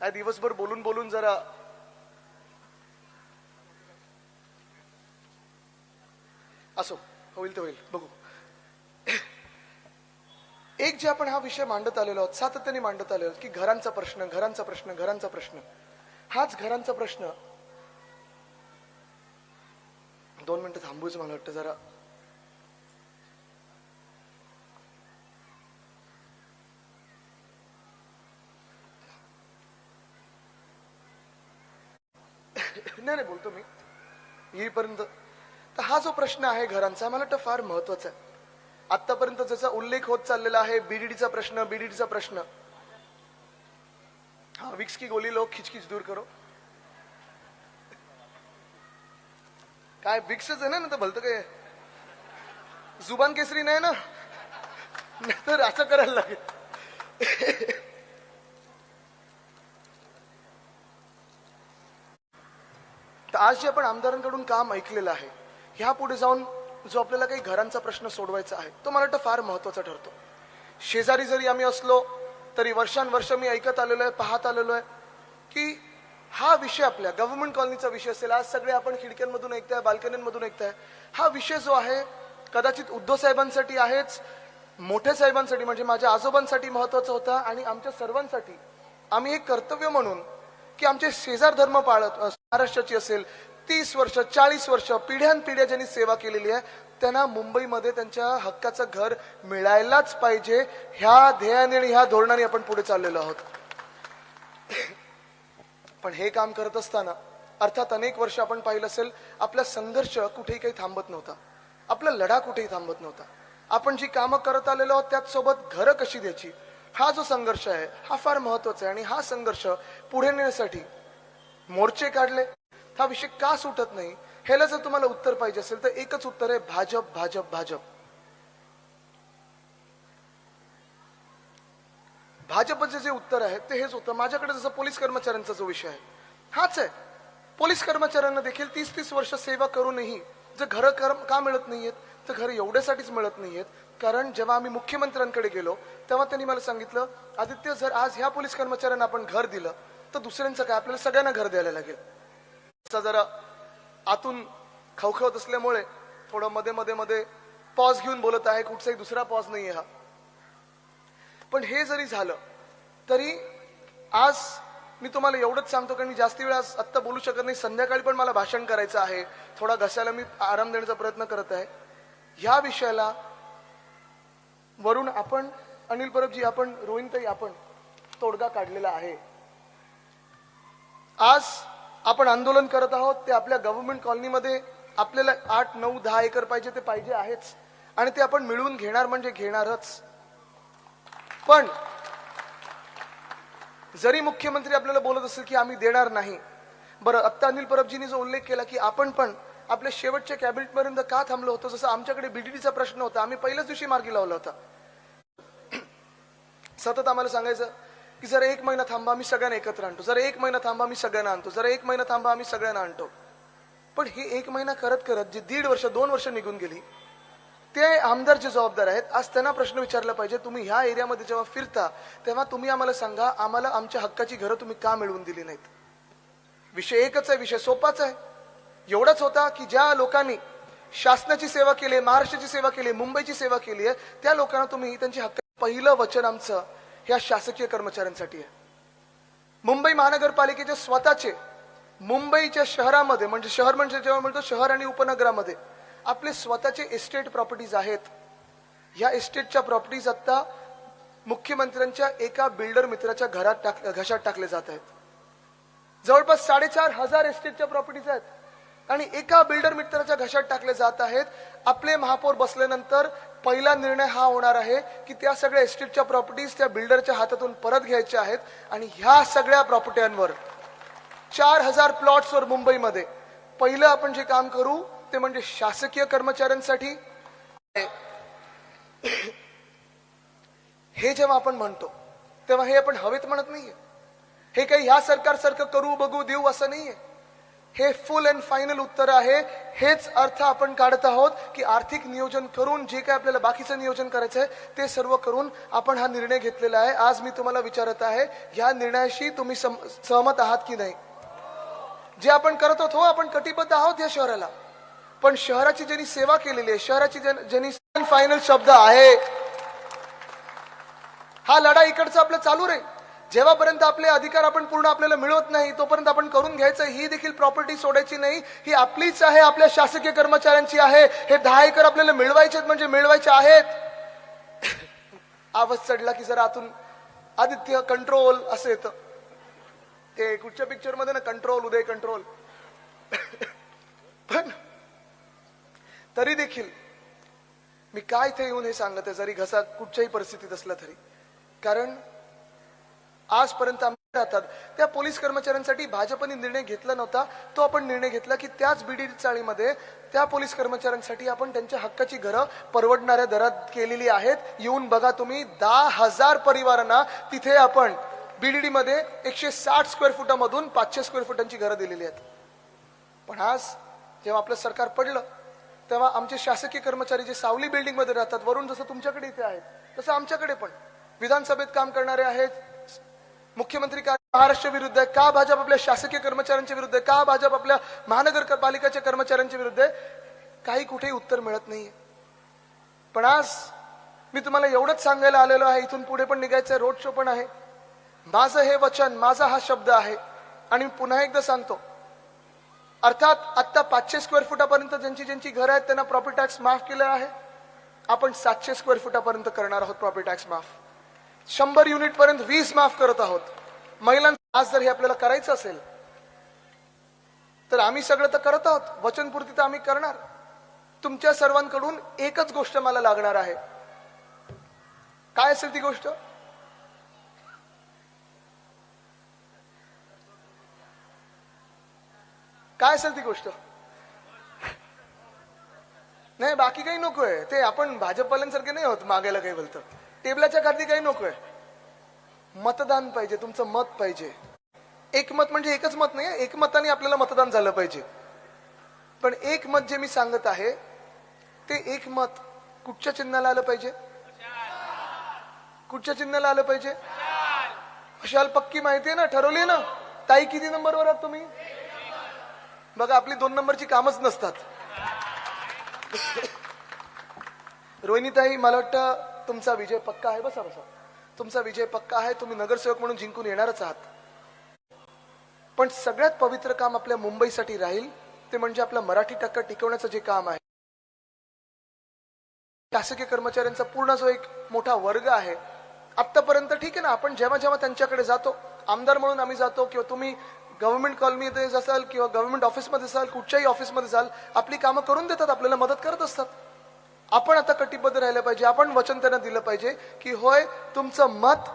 काय दिवसभर बोलून बोलून जरा असो होईल ते होईल. बघू. एक जे आपण हा विषय मांडत आलेलो आहोत सातत्याने मांडत आलेलो आहोत की घरांचा प्रश्न घरांचा प्रश्न घरांचा प्रश्न. हाच घरांचा प्रश्न. दोन मिनिटं थांबूच मला वाटतं जरा. नाही बोलतो मी. येईपर्यंत. तर हा जो प्रश्न आहे घरांचा मला वाटतं फार महत्त्वाचा आहे. आतापर्यंत जसा उल्लेख होत चाललेला आहे बीडीडीचा प्रश्न बीडीडीचा प्रश्न. हा विक्स की गोली लोक खिचखिच दूर करो. काय विक्सच आहे ना तर भलतं काय? जुबान केसरी नाही ना? तर असं करायला लागेल. आज जे आपण आमदारांकडून काम ऐकलेलं आहे ह्या पुढे जाऊन जो आपल्याला काही घरांचा प्रश्न सोडवायचा आहे तो मला वाटतं फार महत्त्वाचा ठरतो. शेजारी जरी आम्ही असलो तरी वर्षानुवर्ष मी ऐकत आलेलो आहे पाहत आलेलो आहे की हा विषय आपल्या गव्हर्नमेंट कॉलनीचा विषय असेल आज सगळे आपण खिडक्यांमधून ऐकताय बाल्कनीमधून ऐकताय हा विषय जो आहे कदाचित उद्धव साहेबांसाठी आहेच मोठ्या साहेबांसाठी म्हणजे माझ्या आजोबांसाठी महत्त्वाचा होता आणि आमच्या सर्वांसाठी आम्ही एक कर्तव्य म्हणून की आमचे शेजार धर्म पाळत महाराष्ट्राची असेल तीस वर्ष चाळीस वर्ष पिढ्यानपिढ्या ज्यांनी सेवा केलेली आहे त्यांना मुंबईमध्ये त्यांच्या हक्काचं घर मिळायलाच पाहिजे. ह्या ध्येयाने आणि ह्या धोरणाने आपण पुढे चाललेलो आहोत. पण हे काम करत असताना अर्थात अनेक वर्ष आपण पाहिलं असेल आपला संघर्ष कुठेही काही थांबत नव्हता. आपला लढा कुठेही थांबत नव्हता. आपण जी कामं करत आलेलो आहोत त्यात सोबत घरं कशी द्यायची? हा जो संघर्ष आहे हा फार महत्त्वाचा आहे आणि हा संघर्ष पुढे नेण्यासाठी मोर्चे काढले. हा विषय का सुटत नाही? ह्याला जर तुम्हाला उत्तर पाहिजे असेल तर एकच उत्तर आहे भाजप भाजप भाजप. भाजपचे जे उत्तर आहे ते हेच उत्तर. माझ्याकडे जसं पोलीस कर्मचाऱ्यांचा जो विषय आहे हाच आहे. पोलीस कर्मचाऱ्यांना देखील तीस तीस वर्ष सेवा करूनही जर घरं कर का मिळत नाहीयेत? तर घरं एवढ्यासाठीच मिळत नाहीयेत. कारण जेव्हा आम्ही मुख्यमंत्र्यांकडे गेलो तेव्हा त्यांनी मला सांगितलं आदित्य जर आज ह्या पोलीस कर्मचाऱ्यांना आपण घर दिलं तर दुसऱ्यांचं काय? आपल्याला सगळ्यांना घर द्यायला लागेल. जरा आतून खवखवत असल्यामुळे थोडं मध्ये मध्ये मध्ये पॉज घेऊन बोलत आहे. कुठचाही दुसरा पॉज नाहीये हा. पण हे जरी झालं तरी आज मी तुम्हाला एवढंच सांगतो कारण मी जास्ती वेळ आज आत्ता बोलू शकत नाही. संध्याकाळी पण मला भाषण करायचं आहे. थोडा घसायला मी आराम देण्याचा प्रयत्न करत आहे. ह्या विषयाला वरून आपण अनिल परबजी आपण रोहिणताई आपण तोडगा काढलेला आहे. आज आपण आंदोलन करत आहोत ते आपल्या गव्हर्नमेंट कॉलनीमध्ये आपल्याला आठ नऊ दहा एकर पाहिजे ते पाहिजे आहेच. आणि ते आपण मिळवून घेणार म्हणजे घेणारच. पण जरी मुख्यमंत्री आपल्याला बोलत असेल की आम्ही देणार नाही बरं आत्ता अनिल परबजींनी जो उल्लेख केला की आपण पण आपल्या शेवटच्या कॅबिनेटपर्यंत का थांबलो होतो? जसं आमच्याकडे बीडीडीचा प्रश्न होता आम्ही पहिल्याच दिवशी मार्गी लावला होता. सतत आम्हाला सांगायचं की जर एक महिना थांबा आम्ही सगळ्यांना एकत्र आणतो. जर एक महिना थांबा आम्ही सगळ्यांना आणतो. जर एक महिना थांबा आम्ही सगळ्यांना आणतो. पण हे एक महिना करत करत जे दीड वर्ष दोन वर्ष निघून गेली ते आमदार जे जबाबदार आहेत आज त्यांना प्रश्न विचारला पाहिजे तुम्ही ह्या एरियामध्ये जेव्हा फिरता तेव्हा तुम्ही आम्हाला सांगा आम्हाला आमच्या हक्काची घरं तुम्ही का मिळवून दिली नाहीत? विषय एकच आहे विषय सोपाच आहे. एवढाच होता की ज्या लोकांनी शासनाची सेवा केली आहे महाराष्ट्राची सेवा केली मुंबईची सेवा केली आहे त्या लोकांना तुम्ही त्यांची हक्क पहिलं वचन आमचं ह्या शासकीय कर्मचाऱ्यांसाठी आहे. मुंबई महानगरपालिकेचे स्वतःचे मुंबईच्या शहरामध्ये म्हणजे शहर म्हणजे जेव्हा म्हणतो शहर आणि उपनगरामध्ये आपले स्वतःचे इस्टेट प्रॉपर्टीज आहेत. ह्या इस्टेटच्या प्रॉपर्टीज आता मुख्यमंत्र्यांच्या एका बिल्डर मित्राच्या घरात टाक घशात टाकले जात आहेत. जवळपास साडेचार हजार एस्टेटच्या प्रॉपर्टीज आहेत. आणि एका बिल्डर मित्राच्या घशात टाकले जात आहेत. आपले महापौर बसल्यानंतर पहिला निर्णय हा होणार आहे की त्या सगळ्या एस्टेटच्या प्रॉपर्टीज त्या बिल्डरच्या हातातून परत घ्यायच्या आहेत आणि ह्या सगळ्या प्रॉपर्ट्यांवर चार हजार प्लॉट्सवर मुंबईमध्ये. पहिलं आपण जे काम करू ते म्हणजे शासकीय कर्मचाऱ्यांसाठी. हे जेव्हा आपण म्हणतो तेव्हा हे आपण हवेत म्हणत नाहीये. हे काही ह्या सरकारसारखं करू बघू देऊ असं नाहीये. हे फुल अँड फायनल उत्तर आहे. हेच अर्थ आपण काढत आहोत की आर्थिक नियोजन करून जे काय आपल्याला बाकीचं नियोजन करायचं आहे ते सर्व करून आपण हा निर्णय घेतलेला आहे. आज मी तुम्हाला विचारत आहे ह्या निर्णयाशी तुम्ही सम- सहमत आहात की नाही? जे आपण करत आहोत हो आपण कटिबद्ध आहोत या शहराला. पण शहराची ज्यांनी सेवा केलेली आहे शहराची ज्यांनी फायनल शब्द आहे हा लढा इकडचा आपला चालू रे. जेव्हापर्यंत आपले अधिकार आपण पूर्ण आपल्याला मिळवत नाही तोपर्यंत आपण करून घ्यायचं ही देखील प्रॉपर्टी सोडायची नाही. ही आपलीच आहे आपल्या शासकीय कर्मचाऱ्यांची आहे. हे दहा एकर आपल्याला मिळवायचे म्हणजे मिळवायचे आहेत. आवाज चढला की जरा आतून आदित्य कंट्रोल असं येतं. ते कुठच्या पिक्चरमध्ये ना कंट्रोल उदय कंट्रोल पण तरी देखील मी काय इथे येऊन हे सांगत आहे जरी घसा कुठच्याही परिस्थितीत असला तरी. कारण आजपर्यंत आम्ही राहतात. त्या पोलीस कर्मचाऱ्यांसाठी भाजपने निर्णय घेतला नव्हता. तो आपण निर्णय घेतला की त्याच बीडी चाळीमध्ये त्या पोलीस कर्मचाऱ्यांसाठी आपण त्यांच्या हक्काची घरं परवडणाऱ्या दरात केलेली आहेत. येऊन बघा तुम्ही दहा हजार परिवारांना तिथे आपण बीडीडी मध्ये एकशे साठ स्क्वेअर फुटामधून पाचशे स्क्वेअर फुटांची घरं दिलेली आहेत. पण आज जेव्हा आपलं सरकार पडलं तेव्हा आमचे शासकीय कर्मचारी जे सावली बिल्डिंगमध्ये राहतात वरून जसं तुमच्याकडे इथे आहेत तसं आमच्याकडे पण विधानसभेत काम करणारे आहेत मुख्यमंत्री का महाराष्ट्र विरुद्ध आहे का भाजप आपल्या शासकीय कर्मचाऱ्यांच्या विरुद्ध आहे का भाजप आपल्या महानगरपालिकेच्या कर्मचाऱ्यांच्या विरुद्ध आहे काही कुठेही उत्तर मिळत नाहीये. पण आज मी तुम्हाला एवढंच सांगायला आलेलो आहे इथून पुढे पण निघायचं रोड शो पण आहे. माझं हे वचन माझा हा शब्द आहे आणि मी पुन्हा एकदा सांगतो. अर्थात आत्ता पाचशे स्क्वेअर फुटापर्यंत ज्यांची ज्यांची घरं आहेत त्यांना प्रॉपर्टी टॅक्स माफ केलं आहे. आपण सातशे स्क्वेअर फुटापर्यंत करणार आहोत प्रॉपर्टी टॅक्स माफ. शंभर युनिट पर्यंत वीस माफ करत आहोत. महिलांना आज जर हे आपल्याला करायचं असेल तर आम्ही सगळं तर करत आहोत. वचनपूर्ती तर आम्ही करणार. तुमच्या सर्वांकडून एकच गोष्ट मला लागणार आहे. काय असेल ती गोष्ट? काय असेल ती गोष्ट? नाही बाकी काही नकोय. ते आपण भाजपवाल्यांसारखे नाही होत मागायला काही बोलतं. टेबलाच्या खाली काही नकोय. मतदान पाहिजे तुमचं मत पाहिजे. एक मत म्हणजे एकच मत नाही एक मताने आपल्याला मतदान झालं पाहिजे. पण एक मत जे मी सांगत आहे ते एक मत कुठच्या चिन्हाला आलं पाहिजे? कुठच्या चिन्हाला आलं पाहिजे? अशाल पक्की माहिती आहे ना ठरवली आहे ना. ताई किती नंबरवर आहात तुम्ही? बघा आपली दोन नंबरची कामच नसतात. रोहिणीताई मला वाटतं तुमचा विजय पक्का आहे? बसा बसा. तुमचा विजय पक्का आहे तुम्ही नगरसेवक म्हणून जिंकून येणारच आहात. पण सगळ्यात पवित्र काम आपल्या मुंबईसाठी राहील ते म्हणजे आपला मराठी टक्का टिकवण्याचं जे काम आहे. शासकीय कर्मचाऱ्यांचा पूर्ण जो एक मोठा वर्ग आहे आतापर्यंत ठीक आहे ना आपण जेव्हा जेव्हा त्यांच्याकडे जातो आमदार म्हणून आम्ही जातो किंवा तुम्ही गव्हर्नमेंट कॉलनीमध्ये असाल किंवा गव्हर्नमेंट ऑफिसमध्ये असाल कुठच्याही ऑफिसमध्ये जाल आपली कामं करून देतात आपल्याला मदत करत असतात. आपण आता कटिबद्ध राहिलं पाहिजे आपण वचन त्यांना दिलं पाहिजे की होय तुमचं मत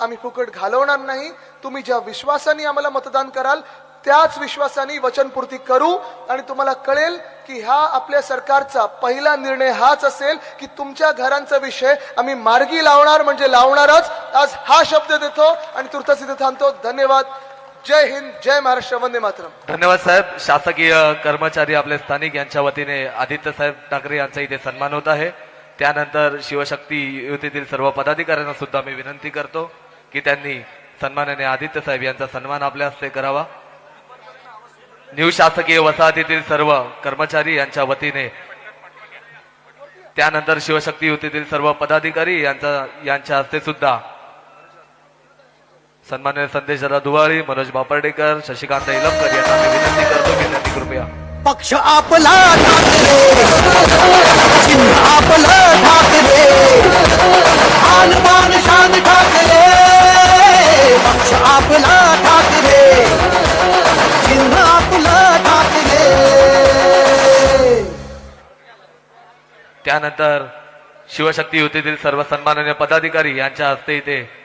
आम्ही फुकट घालवणार नाही तुम्ही ज्या विश्वासाने आम्हाला मतदान कराल त्याच विश्वासाने वचनपूर्ती करू आणि तुम्हाला कळेल की हा आपल्या सरकारचा पहिला निर्णय हाच असेल की तुमच्या घरांचा विषय आम्ही मार्गी लावणार म्हणजे लावणारच. आज हा शब्द देतो आणि तुर्तास इथे थांबतो. धन्यवाद. जय हिंद जय महाराष्ट्र वंदे मातरम. धन्यवाद साहेब. शासकीय कर्मचारी आपले स्थानिक यांच्या वतीने आदित्य साहेब ठाकरे यांचा इथे सन्मान होत आहे. त्यानंतर शिवशक्ती युतीतील सर्व पदाधिकाऱ्यांना सुद्धा मी विनंती करतो की त्यांनी सन्मानाने आदित्य साहेब यांचा सन्मान आपल्या हस्ते करावा. न्यू शासकीय वसाहतीतील सर्व कर्मचारी यांच्या वतीने त्यानंतर शिवशक्ती युतीतील सर्व पदाधिकारी यांचा यांच्या हस्ते सुद्धा सन्मान्य संदेशदा दुवाळी मनोज बापर्डेकर शशिकांत इलमकर यांना मी विनंती करतो की त्यांनी कृपया पक्ष आपला ठाकरे. चिन्ह आपलं ठाकरे. मान मान शान ठाकरे. पक्ष आपला ठाकरे. चिन्ह आपलं ठाकरे. त्यानंतर शिवशक्ती युतीतील सर्व सन्माननीय पदाधिकारी यांच्या हस्ते इथे